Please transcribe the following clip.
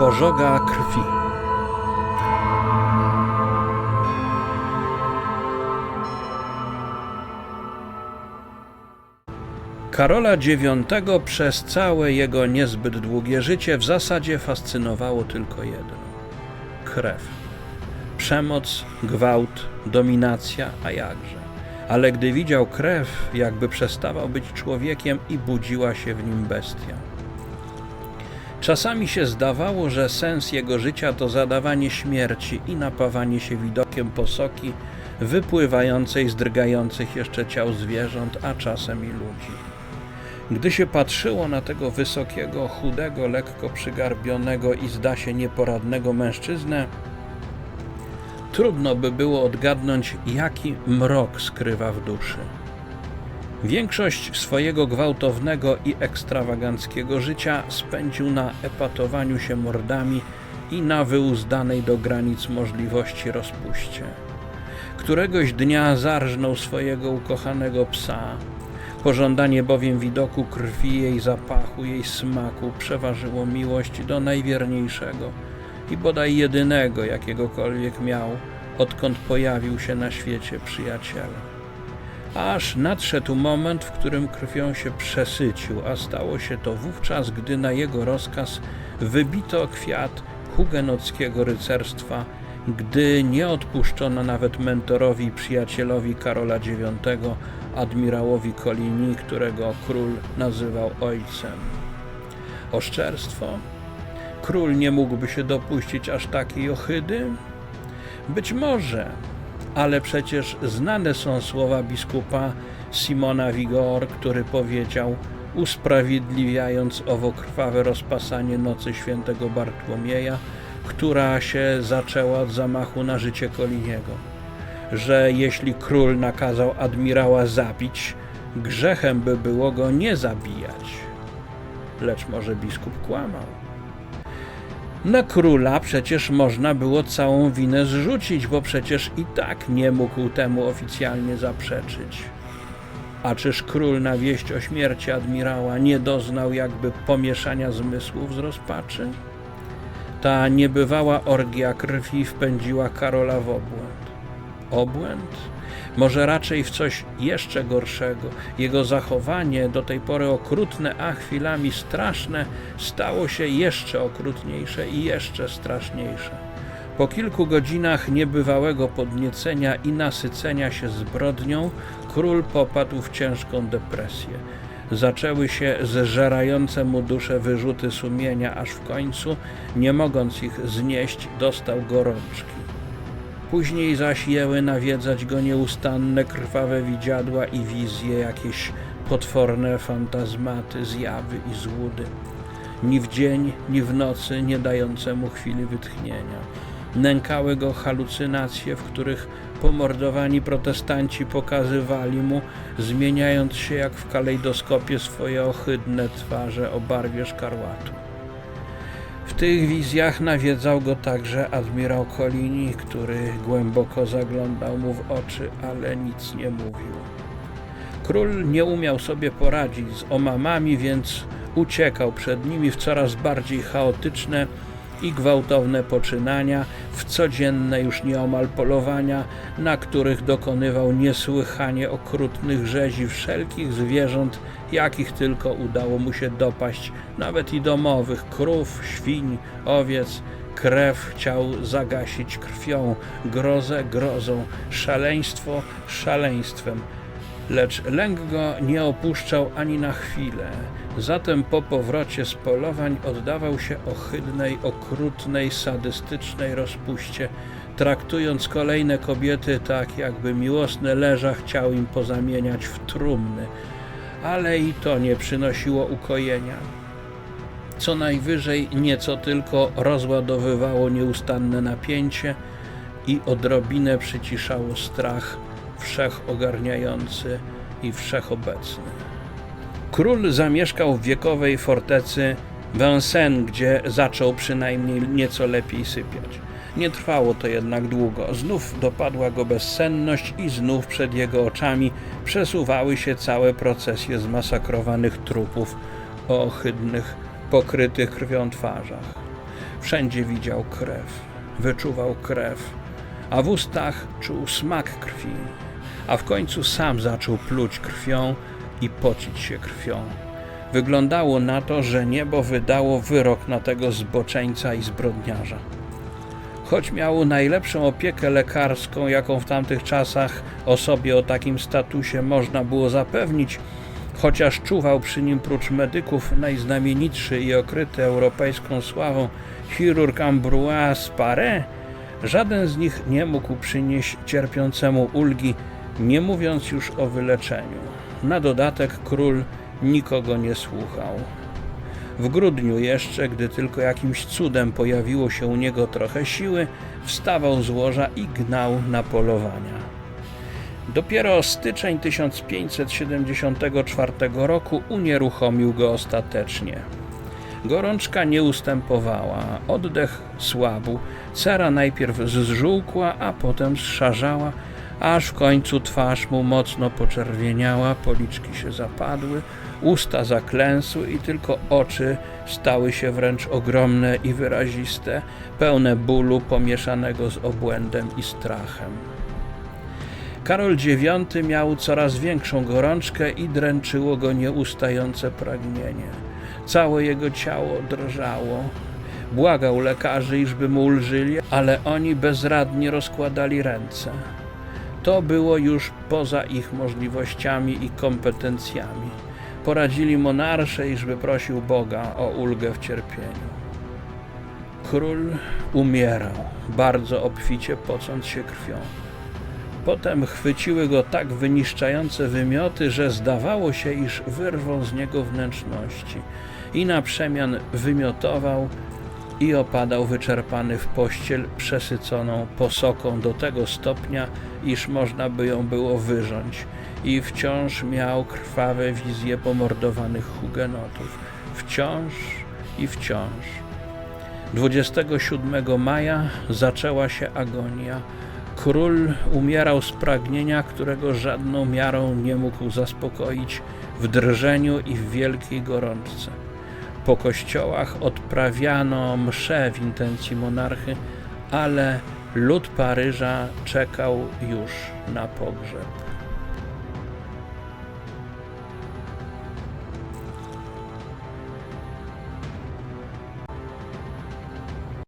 Pożoga krwi. Karola IX przez całe jego niezbyt długie życie w zasadzie fascynowało tylko jedno krew. Przemoc, gwałt, dominacja, a jakże. Ale gdy widział krew, jakby przestawał być człowiekiem i budziła się w nim bestia. Czasami się zdawało, że sens jego życia to zadawanie śmierci i napawanie się widokiem posoki wypływającej z drgających jeszcze ciał zwierząt, a czasem i ludzi. Gdy się patrzyło na tego wysokiego, chudego, lekko przygarbionego i zda się nieporadnego mężczyznę, trudno by było odgadnąć, jaki mrok skrywa w duszy. Większość swojego gwałtownego i ekstrawaganckiego życia spędził na epatowaniu się mordami i na wyuzdanej do granic możliwości rozpuście. Któregoś dnia zarżnął swojego ukochanego psa, Pożądanie bowiem widoku krwi, jej zapachu, jej smaku przeważyło miłość do najwierniejszego i bodaj jedynego, jakiegokolwiek miał, odkąd pojawił się na świecie przyjaciela. Aż nadszedł moment, w którym krwią się przesycił, a stało się to wówczas, gdy na jego rozkaz wybito kwiat hugenockiego rycerstwa, gdy nie odpuszczono nawet mentorowi i przyjacielowi Karola IX, admirałowi Coligny, którego król nazywał ojcem. Oszczerstwo? Król nie mógłby się dopuścić aż takiej ohydy? Być może, ale przecież znane są słowa biskupa Simona Vigor, który powiedział, usprawiedliwiając owo krwawe rozpasanie nocy świętego Bartłomieja, która się zaczęła od zamachu na życie Koliniego że jeśli król nakazał admirała zabić, grzechem by było go nie zabijać. Lecz może biskup kłamał. Na króla przecież można było całą winę zrzucić, bo przecież i tak nie mógł temu oficjalnie zaprzeczyć. A czyż król na wieść o śmierci admirała nie doznał jakby pomieszania zmysłów z rozpaczy? Ta niebywała orgia krwi wpędziła Karola w obłęd obłęd? Może raczej w coś jeszcze gorszego. Jego zachowanie, do tej pory okrutne, a chwilami straszne, stało się jeszcze okrutniejsze i jeszcze straszniejsze. Po kilku godzinach niebywałego podniecenia i nasycenia się zbrodnią, król popadł w ciężką depresję. Zaczęły się zżerające mu duszę wyrzuty sumienia, aż w końcu, nie mogąc ich znieść, dostał gorączki. Później zaś jęły nawiedzać go nieustanne krwawe widziadła i wizje, jakieś potworne fantazmaty, zjawy i złudy. Ni w dzień, ni w nocy, nie dające mu chwili wytchnienia. Nękały go halucynacje, w których pomordowani protestanci pokazywali mu, zmieniając się jak w kalejdoskopie swoje ohydne twarze o barwie szkarłatu. W tych wizjach nawiedzał go także admirał Colini, który głęboko zaglądał mu w oczy, ale nic nie mówił. Król nie umiał sobie poradzić z omamami, więc uciekał przed nimi w coraz bardziej chaotyczne i gwałtowne poczynania, w codzienne już nieomal polowania, na których dokonywał niesłychanie okrutnych rzezi wszelkich zwierząt, jakich tylko udało mu się dopaść, nawet i domowych, krów, świń, owiec, krew chciał zagasić krwią, grozę grozą, szaleństwo szaleństwem lecz lęk go nie opuszczał ani na chwilę. Zatem po powrocie z polowań oddawał się ohydnej, okrutnej, sadystycznej rozpuście, traktując kolejne kobiety tak, jakby miłosne leża chciał im pozamieniać w trumny. Ale i to nie przynosiło ukojenia. Co najwyżej nieco tylko rozładowywało nieustanne napięcie i odrobinę przyciszało strach wszechogarniający i wszechobecny. Król zamieszkał w wiekowej fortecy Vincennes, gdzie zaczął przynajmniej nieco lepiej sypiać. Nie trwało to jednak długo. Znów dopadła go bezsenność i znów przed jego oczami przesuwały się całe procesje zmasakrowanych trupów o ohydnych, pokrytych krwią twarzach. Wszędzie widział krew, wyczuwał krew, a w ustach czuł smak krwi, a w końcu sam zaczął pluć krwią i pocić się krwią. Wyglądało na to, że niebo wydało wyrok na tego zboczeńca i zbrodniarza. Choć miał najlepszą opiekę lekarską, jaką w tamtych czasach osobie o takim statusie można było zapewnić, chociaż czuwał przy nim prócz medyków najznamienitszy i okryty europejską sławą chirurg Ambroise Paré, żaden z nich nie mógł przynieść cierpiącemu ulgi, nie mówiąc już o wyleczeniu. Na dodatek król nikogo nie słuchał. W grudniu jeszcze, gdy tylko jakimś cudem pojawiło się u niego trochę siły, wstawał z łoża i gnał na polowania. Dopiero styczeń 1574 roku unieruchomił go ostatecznie. Gorączka nie ustępowała, oddech słabł, cera najpierw zżółkła, a potem zszarzała, aż w końcu twarz mu mocno poczerwieniała, policzki się zapadły, usta zaklęsły i tylko oczy stały się wręcz ogromne i wyraziste, pełne bólu pomieszanego z obłędem i strachem. Karol IX miał coraz większą gorączkę i dręczyło go nieustające pragnienie. Całe jego ciało drżało. Błagał lekarzy, iżby mu ulżyli, ale oni bezradnie rozkładali ręce. To było już poza ich możliwościami i kompetencjami. Poradzili monarsze, iżby prosił Boga o ulgę w cierpieniu. Król umierał, bardzo obficie pocąc się krwią. Potem chwyciły go tak wyniszczające wymioty, że zdawało się, iż wyrwą z niego wnętrzności. I na przemian wymiotował i opadał wyczerpany w pościel przesyconą posoką do tego stopnia, iż można by ją było wyrząć. I wciąż miał krwawe wizje pomordowanych hugenotów. Wciąż i wciąż. 27 maja zaczęła się agonia. Król umierał z pragnienia, którego żadną miarą nie mógł zaspokoić w drżeniu i w wielkiej gorączce. Po kościołach odprawiano msze w intencji monarchy, ale lud Paryża czekał już na pogrzeb.